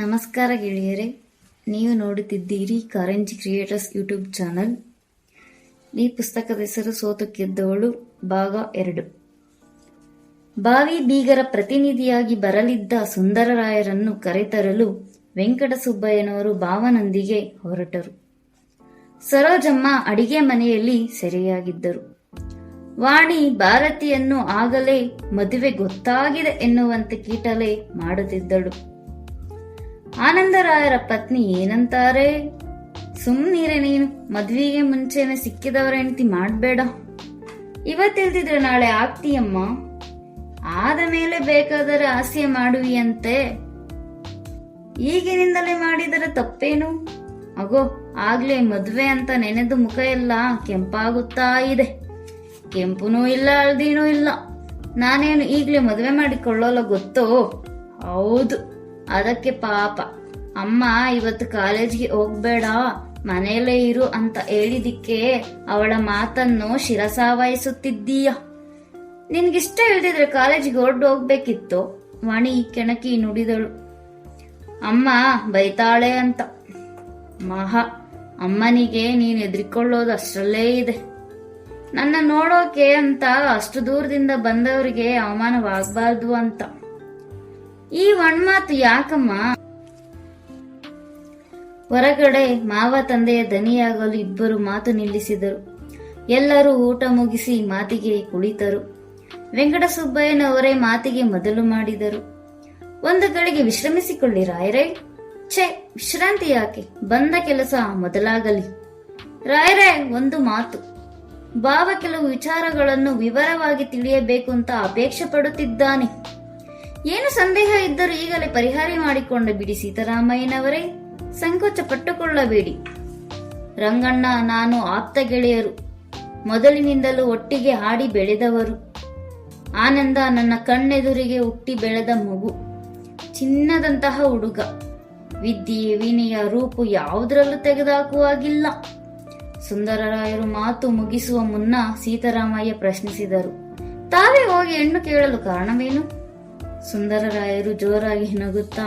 ನಮಸ್ಕಾರ ಗೆಳೆಯರೆ, ನೀವು ನೋಡುತ್ತಿದ್ದೀರಿ ಕಾರಂಜಿ ಕ್ರಿಯೇಟರ್ಸ್ ಯೂಟ್ಯೂಬ್ ಚಾನಲ್ ಈ ಪುಸ್ತಕದ ಹೆಸರು ಸೋತು ಗೆದ್ದವಳು ಭಾಗ ಎರಡು. ಬಾವಿ ಬೀಗರ ಪ್ರತಿನಿಧಿಯಾಗಿ ಬರಲಿದ್ದ ಸುಂದರರಾಯರನ್ನು ಕರೆತರಲು ವೆಂಕಟಸುಬ್ಬಯ್ಯನವರು ಭಾವನೊಂದಿಗೆ ಹೊರಟರು. ಸರೋಜಮ್ಮ ಅಡಿಗೆ ಮನೆಯಲ್ಲಿ ಸೆರೆಯಾಗಿದ್ದರು. ವಾಣಿ, ಭಾರತಿಯನ್ನು ಆಗಲೇ ಮದುವೆ ಗೊತ್ತಾಗಿದೆ ಎನ್ನುವಂತೆ ಕೀಟಲೆ ಮಾಡುತ್ತಿದ್ದಳು. ಆನಂದರಾಯರ ಪತ್ನಿ ಏನಂತಾರೆ? ಸುಮ್ನೀರೆ ನೀನು, ಮದ್ವಿಗೆ ಮುಂಚೆನೆ ಸಿಕ್ಕಿದವರ ಹೆಂಡತಿ ಮಾಡಬೇಡ. ಇವತ್ತಿಲ್ದಿದ್ರೆ ನಾಳೆ ಆಗ್ತೀಯಮ್ಮ. ಆದ ಮೇಲೆ ಬೇಕಾದರೆ ಹಾಸ್ಯ ಮಾಡುವಿಯಂತೆ ಈಗಿನಿಂದಲೇ ಮಾಡಿದರೆ ತಪ್ಪೇನು? ಅಗೋ, ಆಗ್ಲೇ ಮದ್ವೆ ಅಂತ ನೆನೆದು ಮುಖ ಎಲ್ಲ ಕೆಂಪಾಗುತ್ತಾ ಇದೆ. ಕೆಂಪುನೂ ಇಲ್ಲ, ಹಳದಿನೂ ಇಲ್ಲ. ನಾನೇನು ಈಗ್ಲೇ ಮದ್ವೆ ಮಾಡಿಕೊಳ್ಳೋಲ್ಲ ಗೊತ್ತೋ? ಹೌದು. ಅದಕ್ಕೆ ಪಾಪ. ಅಮ್ಮ, ಇವತ್ತು ಕಾಲೇಜ್ಗೆ ಹೋಗ್ಬೇಡ, ಮನೆಯಲ್ಲೇ ಇರು ಅಂತ ಹೇಳಿದಿಕ್ಕೆ ಅವಳ ಮಾತನ್ನು ಶಿರಸಾವಹಿಸುತ್ತಿದ್ದೀಯ. ನಿನ್ಗಿಷ್ಟ ಇಲ್ದಿದ್ರೆ ಕಾಲೇಜಿಗೆ ಹೊರಡು ಹೋಗ್ಬೇಕಿತ್ತು. ವಾಣಿ ಕೆಣಕಿ ನುಡಿದಳು. ಅಮ್ಮ, ಬೈತಾಳೆ ಅಂತ. ಮಹಾ, ಅಮ್ಮನಿಗೆ ನೀನು ಎದ್ರಿಕೊಳ್ಳೋದು ಅಷ್ಟರಲ್ಲೇ ಇದೆ. ನನ್ನ ನೋಡೋಕೆ ಅಂತ ಅಷ್ಟು ದೂರದಿಂದ ಬಂದವರಿಗೆ ಅವಮಾನವಾಗಬಾರ್ದು ಅಂತ. ಈ ಒಣ್ಮಾತು ಯಾಕಮ್ಮ? ಹೊರಗಡೆ ಮಾವ ತಂದೆಯ ದನಿಯಾಗಲು ಇಬ್ಬರು ಮಾತು ನಿಲ್ಲಿಸಿದರು. ಎಲ್ಲರೂ ಊಟ ಮುಗಿಸಿ ಮಾತಿಗೆ ಕುಳಿತರು. ವೆಂಕಟಸುಬ್ಬಯ್ಯನವರೇ ಮಾತಿಗೆ ಮೊದಲು ಮಾಡಿದರು. ಒಂದು ಗಳಿಗೆ ವಿಶ್ರಮಿಸಿಕೊಳ್ಳಿ ರಾಯರೇ. ಛೇ, ವಿಶ್ರಾಂತಿ ಯಾಕೆ? ಬಂದ ಕೆಲಸ ಮೊದಲಾಗಲಿ. ರಾಯರೇ, ಒಂದು ಮಾತು. ಭಾವ ಕೆಲವು ವಿಚಾರಗಳನ್ನು ವಿವರವಾಗಿ ತಿಳಿಯಬೇಕು ಅಂತ ಅಪೇಕ್ಷೆ ಪಡುತ್ತಿದ್ದಾನೆ. ಏನು ಸಂದೇಹ ಇದ್ದರೂ ಈಗಲೇ ಪರಿಹಾರ ಮಾಡಿಕೊಂಡ ಬಿಡಿ ಸೀತಾರಾಮಯ್ಯನವರೇ. ಸಂಕೋಚ ಪಟ್ಟುಕೊಳ್ಳಬೇಡಿ. ರಂಗಣ್ಣ, ನಾನು ಆಪ್ತ ಗೆಳೆಯರು. ಮೊದಲಿನಿಂದಲೂ ಒಟ್ಟಿಗೆ ಹಾಡಿ ಬೆಳೆದವರು. ಆನಂದ ನನ್ನ ಕಣ್ಣೆದುರಿಗೆ ಹುಟ್ಟಿ ಬೆಳೆದ ಮಗು. ಚಿನ್ನದಂತಹ ಹುಡುಗ. ವಿದ್ಯೆ, ವಿನಯ, ರೂಪು ಯಾವುದರಲ್ಲೂ ತೆಗೆದುಹಾಕುವಾಗಿಲ್ಲ ಸುಂದರರಾಯರು ಮಾತು ಮುಗಿಸುವ ಮುನ್ನ ಸೀತಾರಾಮಯ್ಯ ಪ್ರಶ್ನಿಸಿದರು. ತಾವೇ ಹೋಗಿ ಹೆಣ್ಣು ಕೇಳಲು ಕಾರಣವೇನು? ಸುಂದರರಾಯರು ಜೋರಾಗಿ ನಗುತ್ತಾ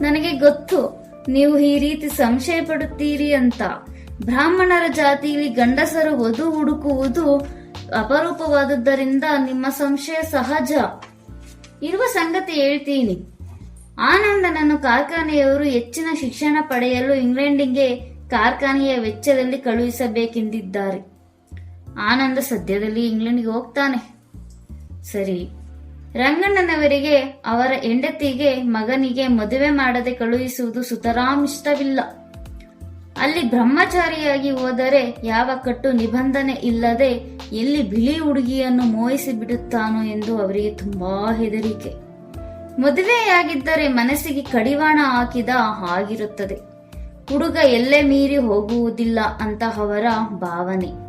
ನನಗೆ ಗೊತ್ತು, ನೀವು ಈ ರೀತಿ ಸಂಶಯ ಪಡುತ್ತೀರಿ ಅಂತ. ಬ್ರಾಹ್ಮಣರ ಜಾತಿಯಲ್ಲಿ ಗಂಡಸರು ವಧು ಹುಡುಕುವುದು ಅಪರೂಪವಾದದ್ದರಿಂದ ನಿಮ್ಮ ಸಂಶಯ ಸಹಜ. ಇರುವ ಸಂಗತಿ ಹೇಳ್ತೀನಿ. ಆನಂದನನ್ನು ಕಾರ್ಖಾನೆಯವರು ಹೆಚ್ಚಿನ ಶಿಕ್ಷಣ ಪಡೆಯಲು ಇಂಗ್ಲೆಂಡಿಗೆ ಕಾರ್ಖಾನೆಯ ವೆಚ್ಚದಲ್ಲಿ ಕಳುಹಿಸಬೇಕೆಂದಿದ್ದಾರೆ. ಆನಂದ ಸದ್ಯದಲ್ಲಿ ಇಂಗ್ಲೆಂಡ್ಗೆ ಹೋಗ್ತಾನೆ. ಸರಿ. ರಂಗಣ್ಣನವರಿಗೆ, ಅವರ ಹೆಂಡತಿಗೆ, ಮಗನಿಗೆ ಮದುವೆ ಮಾಡದೆ ಕಳುಹಿಸುವುದು ಸುತರಾಂ ಇಷ್ಟವಿಲ್ಲ ಅಲ್ಲಿ ಬ್ರಹ್ಮಚಾರಿಯಾಗಿ ಹೋದರೆ ಯಾವ ಕಟ್ಟು ನಿಬಂಧನೆ ಇಲ್ಲದೆ ಎಲ್ಲಿ ಬಿಳಿ ಹುಡುಗಿಯನ್ನು ಮೋಹಿಸಿ ಬಿಡುತ್ತಾನೋ ಎಂದು ಅವರಿಗೆ ತುಂಬಾ ಹೆದರಿಕೆ. ಮದುವೆಯಾಗಿದ್ದರೆ ಮನಸ್ಸಿಗೆ ಕಡಿವಾಣ ಹಾಕಿದ ಹಾಗಿರುತ್ತದೆ. ಹುಡುಗ ಎಲ್ಲೇ ಮೀರಿ ಹೋಗುವುದಿಲ್ಲ ಅಂತ ಅವರ ಭಾವನೆ.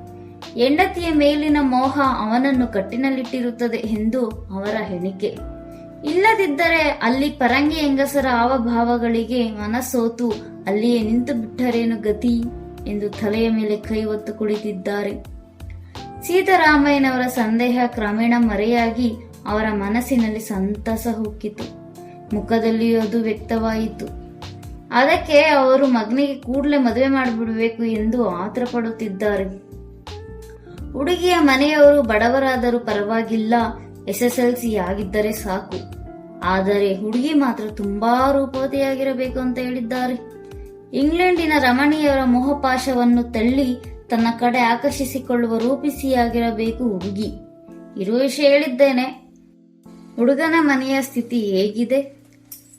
ಹೆಂಡತಿಯ ಮೇಲಿನ ಮೋಹ ಅವನನ್ನು ಕಟ್ಟಿನಲ್ಲಿಟ್ಟಿರುತ್ತದೆ ಎಂದು ಅವರ ಹೆಣಿಕೆ ಇಲ್ಲದಿದ್ದರೆ ಅಲ್ಲಿ ಪರಂಗಿ ಹೆಂಗಸರ ಹಾವಭಾವಗಳಿಗೆ ಮನಸೋತು, ಅಲ್ಲಿಯೇ ನಿಂತು ಬಿಟ್ಟರೇನು ಗತಿ ಎಂದು ತಲೆಯ ಮೇಲೆ ಕೈ ಒತ್ತು ಕುಳಿತಿದ್ದಾರೆ. ಸೀತಾರಾಮಯ್ಯನವರ ಸಂದೇಹ ಕ್ರಮೇಣ ಮರೆಯಾಗಿ ಅವರ ಮನಸ್ಸಿನಲ್ಲಿ ಸಂತಸ ಹುಕ್ಕಿತು. ಮುಖದಲ್ಲಿಯೂ ಅದು ವ್ಯಕ್ತವಾಯಿತು. ಅದಕ್ಕೆ ಅವರು ಮಗನಿಗೆ ಕೂಡಲೇ ಮದುವೆ ಮಾಡಿಬಿಡಬೇಕು ಎಂದು ಆತರ ಪಡುತ್ತಿದ್ದಾರೆ ಹುಡುಗಿಯ ಮನೆಯವರು ಬಡವರಾದರೂ ಪರವಾಗಿಲ್ಲ ಎಸ್ ಎಸ್ ಎಲ್ ಸಿ ಆಗಿದ್ದರೆ ಸಾಕು. ಆದರೆ ಹುಡುಗಿ ಮಾತ್ರ ತುಂಬಾ ರೂಪವತಿಯಾಗಿರಬೇಕು ಅಂತ ಹೇಳಿದ್ದಾರೆ. ಇಂಗ್ಲೆಂಡಿನ ರಮಣಿಯವರ ಮೋಹಪಾಶವನ್ನು ತಳ್ಳಿ ತನ್ನ ಕಡೆ ಆಕರ್ಷಿಸಿಕೊಳ್ಳುವ ರೂಪಿಸಿಯಾಗಿರಬೇಕು ಹುಡುಗಿ. ಇರುವ ವಿಷಯ ಹೇಳಿದ್ದೇನೆ. ಹುಡುಗನ ಮನೆಯ ಸ್ಥಿತಿ ಹೇಗಿದೆ?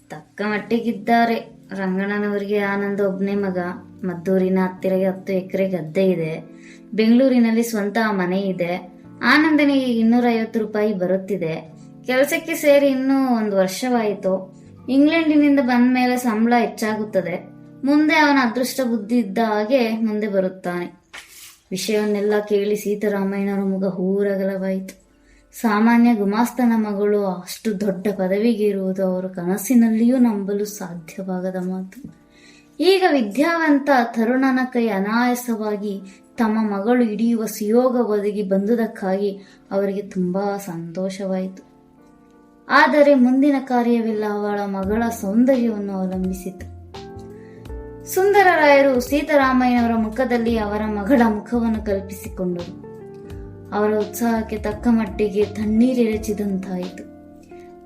ತಕ್ಕ ಮಟ್ಟಿಗಿದ್ದಾರೆ. ರಂಗಣ್ಣನವರಿಗೆ ಆನಂದ ಒಬ್ಬನೇ ಮಗ. ಮದ್ದೂರಿನ ಹತ್ತಿರಗೆ ಹತ್ತು ಎಕರೆ ಗದ್ದೆ ಇದೆ. ಬೆಂಗಳೂರಿನಲ್ಲಿ ಸ್ವಂತ ಮನೆ ಇದೆ. ಆನಂದನಿಗೆ ಇನ್ನೂರ ಐವತ್ತು ರೂಪಾಯಿ ಬರುತ್ತಿದೆ. ಕೆಲಸಕ್ಕೆ ಸೇರಿ ಇನ್ನೂ ಒಂದು ವರ್ಷವಾಯಿತು. ಇಂಗ್ಲೆಂಡಿನಿಂದ ಬಂದ ಮೇಲೆ ಸಂಬಳ ಹೆಚ್ಚಾಗುತ್ತದೆ. ಮುಂದೆ ಅವನ ಅದೃಷ್ಟ ಬುದ್ಧಿ ಇದ್ದ ಹಾಗೆ ಮುಂದೆ ಬರುತ್ತಾನೆ. ವಿಷಯವನ್ನೆಲ್ಲ ಕೇಳಿ ಸೀತಾರಾಮಯ್ಯನವರ ಮುಗ ಹೂರಗಲವಾಯಿತು. ಸಾಮಾನ್ಯ ಗುಮಾಸ್ತನ ಮಗಳು ಅಷ್ಟು ದೊಡ್ಡ ಪದವಿಗೆ ಇರುವುದು ಅವರ ಕನಸಿನಲ್ಲಿಯೂ ನಂಬಲು ಸಾಧ್ಯವಾಗದ ಮಾತು. ಈಗ ವಿದ್ಯಾವಂತ ತರುಣನ ಕೈ ಅನಾಯಾಸವಾಗಿ ತಮ್ಮ ಮಗಳು ಹಿಡಿಯುವ ಸುಯೋಗ ಒದಗಿ ಬಂದುದಕ್ಕಾಗಿ ಅವರಿಗೆ ತುಂಬಾ ಸಂತೋಷವಾಯಿತು. ಆದರೆ ಮುಂದಿನ ಕಾರ್ಯವೆಲ್ಲ ಅವಳ ಮಗಳ ಸೌಂದರ್ಯವನ್ನು ಅವಲಂಬಿಸಿತು. ಸುಂದರರಾಯರು ಸೀತಾರಾಮಯ್ಯನವರ ಮುಖದಲ್ಲಿ ಅವರ ಮಗಳ ಮುಖವನ್ನು ಕಲ್ಪಿಸಿಕೊಂಡರು. ಅವರ ಉತ್ಸಾಹಕ್ಕೆ ತಕ್ಕ ಮಟ್ಟಿಗೆ ತಣ್ಣೀರೆರಚಿದಂತಾಯಿತು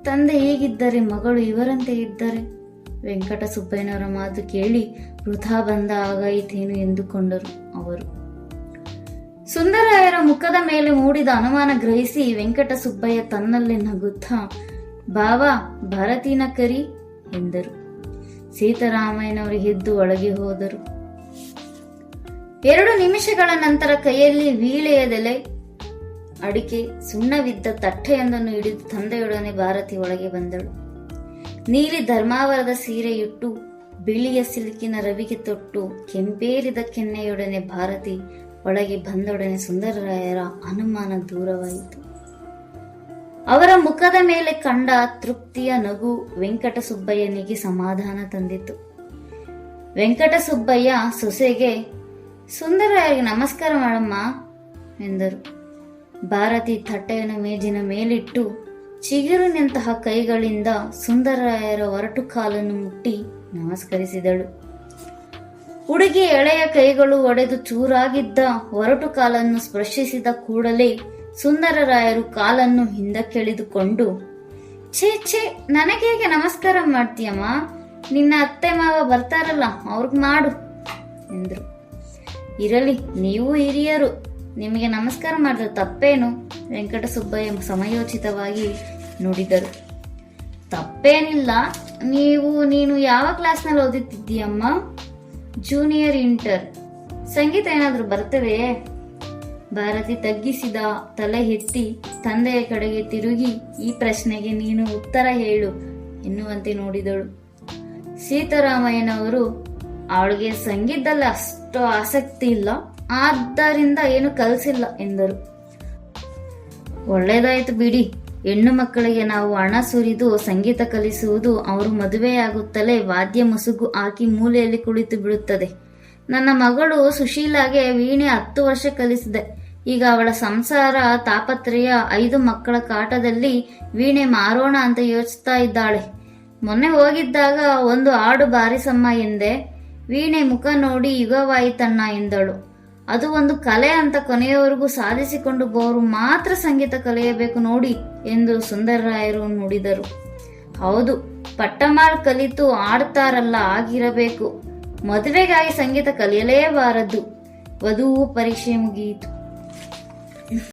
ತಂದೆ ಹೇಗಿದ್ದರೆ ಮಗಳು ಇವರಂತೆ ಇದ್ದರೆ? ವೆಂಕಟಸುಬ್ಬಯ್ಯನವರ ಮಾತು ಕೇಳಿ ವೃಥಾ ಬಂದ ಆಗಾಯಿತೇನು ಎಂದುಕೊಂಡರು ಅವರು. ಸುಂದರಾಯರ ಮುಖದ ಮೇಲೆ ಮೂಡಿದ ಅನುಮಾನ ಗ್ರಹಿಸಿ ವೆಂಕಟಸುಬ್ಬಯ್ಯ ತನ್ನಲ್ಲೇ ನಗುತ್ತಾ, ಬಾವಾ, ಭಾರತೀನ ಕರಿ ಎಂದರು. ಸೀತಾರಾಮಯ್ಯನವರು ಎದ್ದು ಒಳಗೆ ಹೋದರು. ಎರಡು ನಿಮಿಷಗಳ ನಂತರ ಕೈಯಲ್ಲಿ ವೀಳೆಯದೆಲೆ ಅಡಿಕೆ ಸುಣ್ಣವಿದ್ದ ತಟ್ಟೆಯೊಂದನ್ನು ಹಿಡಿದು ತಂದೆಯೊಡನೆ ಭಾರತಿ ಒಳಗೆ ಬಂದಳು. ನೀಲಿ ಧರ್ಮಾವರದ ಸೀರೆಯುಟ್ಟು ಬಿಳಿಯ ಸಿಲುಕಿನ ರವಿಗೆ ತೊಟ್ಟು ಕೆಂಪೇರಿದ ಕೆನ್ನೆಯೊಡನೆ ಭಾರತಿ ಒಳಗೆ ಬಂದೊಡನೆ ಸುಂದರರಾಯರ ಅನುಮಾನ ದೂರವಾಯಿತು. ಅವರ ಮುಖದ ಮೇಲೆ ಕಂಡ ತೃಪ್ತಿಯ ನಗು ವೆಂಕಟಸುಬ್ಬಯ್ಯನಿಗೆ ಸಮಾಧಾನ ತಂದಿತು. ವೆಂಕಟಸುಬ್ಬಯ್ಯ ಸೊಸೆಗೆ, ಸುಂದರರಾಯರಿಗೆ ನಮಸ್ಕಾರ ಮಾಡಮ್ಮ ಎಂದರು. ಭಾರತಿ ತಟ್ಟೆಯನ್ನು ಮೇಜಿನ ಮೇಲಿಟ್ಟು ಚಿಗುರಿನಂತಹ ಕೈಗಳಿಂದ ಸುಂದರರಾಯರ ಒರಟು ಕಾಲನ್ನು ಮುಟ್ಟಿ ನಮಸ್ಕರಿಸಿದಳು. ಹುಡುಗಿ ಎಳೆಯ ಕೈಗಳು ಒಡೆದು ಚೂರಾಗಿದ್ದ ಒರಟು ಕಾಲನ್ನು ಸ್ಪರ್ಶಿಸಿದ ಕೂಡಲೇ ಸುಂದರರಾಯರು ಕಾಲನ್ನು ಹಿಂದಕ್ಕೆಳಿದುಕೊಂಡು, ಛೇ ಛೇ ನನಗೆ ಹೇಗೆ ನಮಸ್ಕಾರ ಮಾಡ್ತೀಯಮ್ಮ? ನಿನ್ನ ಅತ್ತೆ ಮಾವ ಬರ್ತಾರಲ್ಲ, ಅವ್ರಿಗೆ ಮಾಡು, ಎಂದ್ರು. ಇರಲಿ, ನೀವು ಹಿರಿಯರು. ನಿಮಗೆ ನಮಸ್ಕಾರ ಮಾಡಿದ್ರೆ ತಪ್ಪೇನು? ವೆಂಕಟಸುಬ್ಬಯ್ಯ ಸಮಯೋಚಿತವಾಗಿ ನುಡಿದರು. ತಪ್ಪೇನಿಲ್ಲ, ನೀವು, ನೀನು ಯಾವ ಕ್ಲಾಸ್ನಲ್ಲಿ ಓದುತ್ತಿದ್ದೀಯಮ್ಮ? Junior inter. ಸಂಗೀತ ಏನಾದರೂ ಬರ್ತವೆಯೇ ಭಾರತಿ ತಗ್ಗಿಸಿದ ತಲೆ ಎತ್ತಿ ತಂದೆಯ ಕಡೆಗೆ ತಿರುಗಿ ಈ ಪ್ರಶ್ನೆಗೆ ನೀನು ಉತ್ತರ ಹೇಳು ಎನ್ನುವಂತೆ ನೋಡಿದಳು. ಸೀತಾರಾಮಯ್ಯನವರು, ಅವಳಿಗೆ ಸಂಗೀತದಲ್ಲಿ ಅಷ್ಟು ಆಸಕ್ತಿ ಇಲ್ಲ. ಆದ್ದರಿಂದ ಏನು ಕಲಿಸಿಲ್ಲ ಎಂದರು. ಒಳ್ಳೇದಾಯ್ತು ಬಿಡಿ. ಹೆಣ್ಣು ಮಕ್ಕಳಿಗೆ ನಾವು ಹಣ ಸುರಿದು ಸಂಗೀತ ಕಲಿಸುವುದು ಅವರು ಮದುವೆಯಾಗುತ್ತಲೇ ವಾದ್ಯ ಮುಸುಗು ಹಾಕಿ ಮೂಲೆಯಲ್ಲಿ ಕುಳಿತು ಬಿಡುತ್ತದೆ. ನನ್ನ ಮಗಳು ಸುಶೀಲಾಗೆ ವೀಣೆ ಹತ್ತು ವರ್ಷ ಕಲಿಸಿದೆ. ಈಗ ಅವಳ ಸಂಸಾರ ತಾಪತ್ರಯ ಐದು ಮಕ್ಕಳ ಕಾಟದಲ್ಲಿ ವೀಣೆ ಮಾರೋಣ ಅಂತ ಯೋಚಿಸ್ತಾ ಇದ್ದಾಳೆ. ಮೊನ್ನೆ ಹೋಗಿದ್ದಾಗ ಒಂದು ಹಾಡು ಬಾರಿಸಮ್ಮ ಎಂದೆ, ವೀಣೆ ಮುಖ ನೋಡಿ ಯುಗವಾಯಿತಣ್ಣ ಎಂದಳು. ಅದು ಒಂದು ಕಲೆ ಅಂತ ಕೊನೆಯವರೆಗೂ ಸಾಧಿಸಿಕೊಂಡು ಬೋರು ಮಾತ್ರ ಸಂಗೀತ ಕಲಿಯಬೇಕು ನೋಡಿ ಎಂದು ಸುಂದರರಾಯರು ನುಡಿದರು. ಹೌದು, ಪಟ್ಟಮಾಳ್ ಕಲಿತು ಆಡ್ತಾರಲ್ಲ ಆಗಿರಬೇಕು. ಮದುವೆಗಾಗಿ ಸಂಗೀತ ಕಲಿಯಲೇಬಾರದು. ವಧುವು ಪರೀಕ್ಷೆ ಮುಗಿಯಿತು.